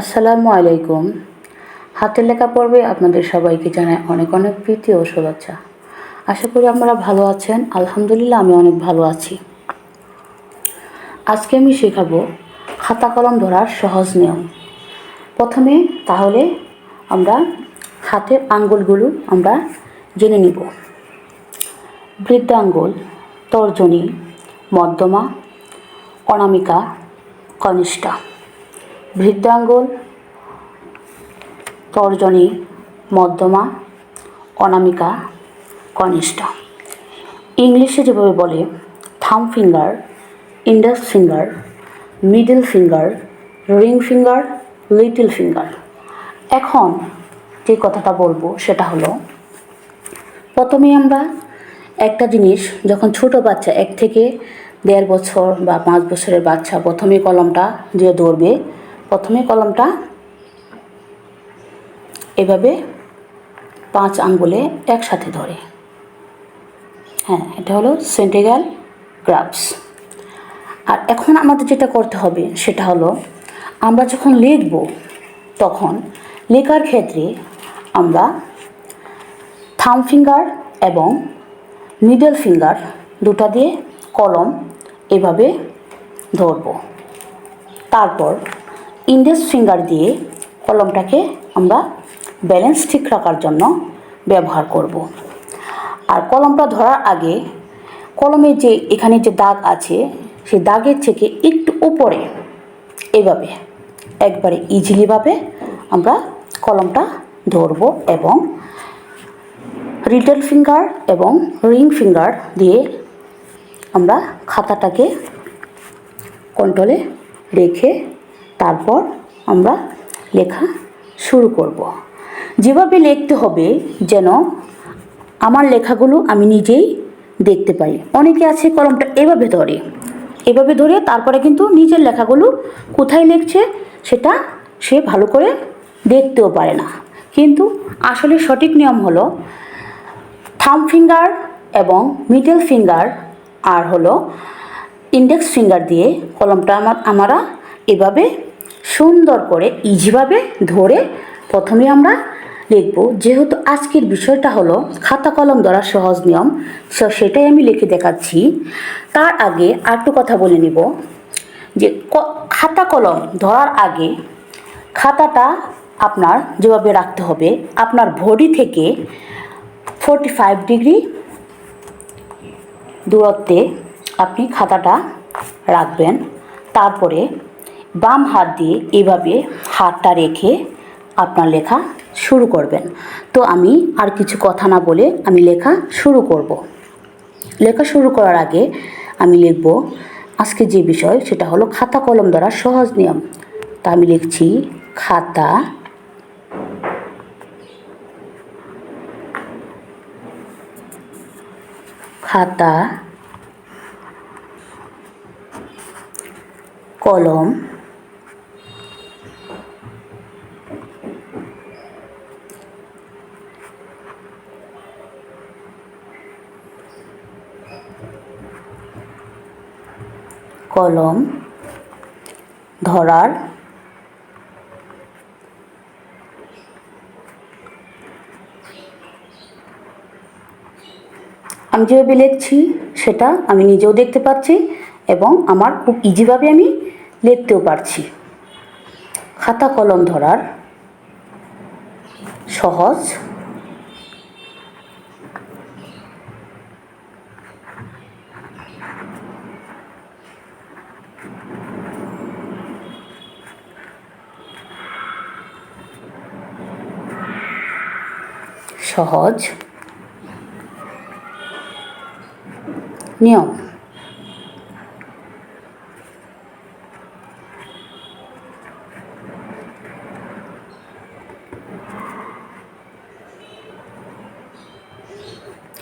আসসালামু আলাইকুম। হাতের লেখা পর্বে আপনাদের সবাইকে জানাই অনেক অনেক প্রীতি ও শুভেচ্ছা। আশা করি আপনারা ভালো আছেন। আলহামদুলিল্লাহ আমি অনেক ভালো আছি। আজকে আমি শেখাবো খাতা কলম ধরার সহজ নিয়ম। প্রথমে তাহলে আমরা হাতের আঙ্গুলগুলো আমরা জেনে নিব। বৃদ্ধাঙ্গুল, তর্জনী, মধ্যমা, অনামিকা, কনিষ্ঠা। বৃদ্ধাঙ্গুল তর্জনী, মধ্যমা, অনামিকা, কনিষ্ঠা। ইংলিশে যেভাবে বলে, thumb finger, index finger, middle finger, ring finger, little finger. এখন যে কথাটা বলব সেটা হলো প্রথমে আমরা একটা জিনিস যখন ছোট বাচ্চা, এক থেকে দেড় বছর বা পাঁচ বছরের বাচ্চা প্রথমে কলমটা যে ধরবে প্রথমে কলমটা এভাবে পাঁচ আঙ্গুলে একসাথে ধরে। হ্যাঁ এটা হলো সেন্টিগ্যাল গ্রাফস। আর এখন আমাদের যেটা করতে হবে সেটা হলো আমরা যখন লিখব, তখন লেখার ক্ষেত্রে আমরা থাম ফিঙ্গার এবং মিডল ফিঙ্গার দুটা দিয়ে কলম এভাবে ধরব। তারপর ইন্ডেক্স ফিঙ্গার দিয়ে কলমটাকে আমরা ব্যালেন্স ঠিক রাখার জন্য ব্যবহার করব। আর কলমটা ধরার আগে কলমে যে এখানে যে দাগ আছে, সেই দাগের থেকে একটু উপরে এভাবে, একবারে ইজিলিভাবে আমরা কলমটা ধরব এবং রিটেল ফিঙ্গার এবং রিং ফিঙ্গার দিয়ে আমরা খাতাটাকে কন্ট্রোলে রেখে তারপর আমরা লেখা শুরু করব। যেভাবে লিখতে হবে যেন আমার লেখাগুলো আমি নিজেই দেখতে পাই। অনেকে আছে কলমটা এভাবে ধরে এভাবে ধরে তারপরে কিন্তু নিজের লেখাগুলো কোথায় লিখছে সেটা সে ভালো করে দেখতেও পারে না। কিন্তু আসলে সঠিক নিয়ম হলো থাম ফিঙ্গার এবং মিডল ফিঙ্গার আর হলো ইন্ডেক্স ফিঙ্গার দিয়ে কলমটা আমার আমরা এভাবে সুন্দর করে ইজিভাবে ধরে প্রথমে আমরা লিখব। যেহেতু আজকের বিষয়টা হলো খাতা কলম ধরা সহজ নিয়ম, সো সেটাই আমি লিখে দেখাচ্ছি। তার আগে আরেকটু কথা বলে নিব যে খাতা কলম ধরার আগে খাতাটা আপনার যেভাবে রাখতে হবে, আপনার বডি থেকে ফোরটি ফাইভ ডিগ্রি দূরত্বে আপনি খাতাটা রাখবেন। তারপরে বাম হাত দিয়ে এভাবে হাতটা রেখে আপনার লেখা শুরু করবেন। তো আমি আর কিছু কথা না বলে আমি লেখা শুরু করব। লেখা শুরু করার আগে আমি লিখব, আজকে যে বিষয় সেটা হলো খাতা কলম দ্বারা সহজ নিয়ম। তা আমি লিখছি খাতা খাতা কলম কলম ধরার আমি যেভাবে লিখছি সেটা আমি নিজেও দেখতে পাচ্ছি এবং আমার খুব ইজিভাবে আমি লিখতেও পারছি। খাতা কলম ধরার সহজ সহজ। নিয়ম।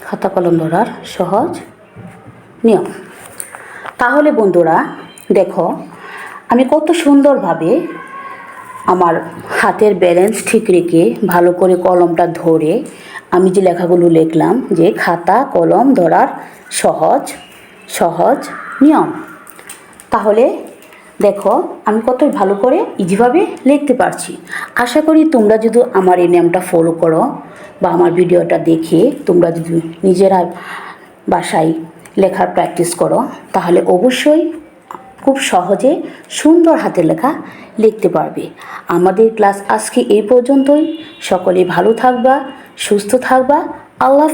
খাতা কলম ধরার সহজ নিয়ম। তাহলে বন্ধুরা দেখো, আমি কত সুন্দরভাবে আমার হাতের ব্যালেন্স ঠিক রেখে ভালো করে কলমটা ধরে আমি যে লেখাগুলো লিখলাম যে খাতা, কলম, ধরার সহজ সহজ নিয়ম। তাহলে দেখো, আমি কত ভালো করে ইজিভাবে লিখতে পারছি। আশা করি তোমরা যদি আমার এই নিয়মটা ফলো করো বা আমার ভিডিওটা দেখে তোমরা যদি নিজেরা বাসায় লেখার প্র্যাকটিস করো, তাহলে অবশ্যই খুব সহজে সুন্দর হাতে লেখা লিখতে পারবে। আমাদের ক্লাস আজকে এই পর্যন্তই। সকলে ভালো থাকবা, সুস্থ থাকবা। আল্লাহ।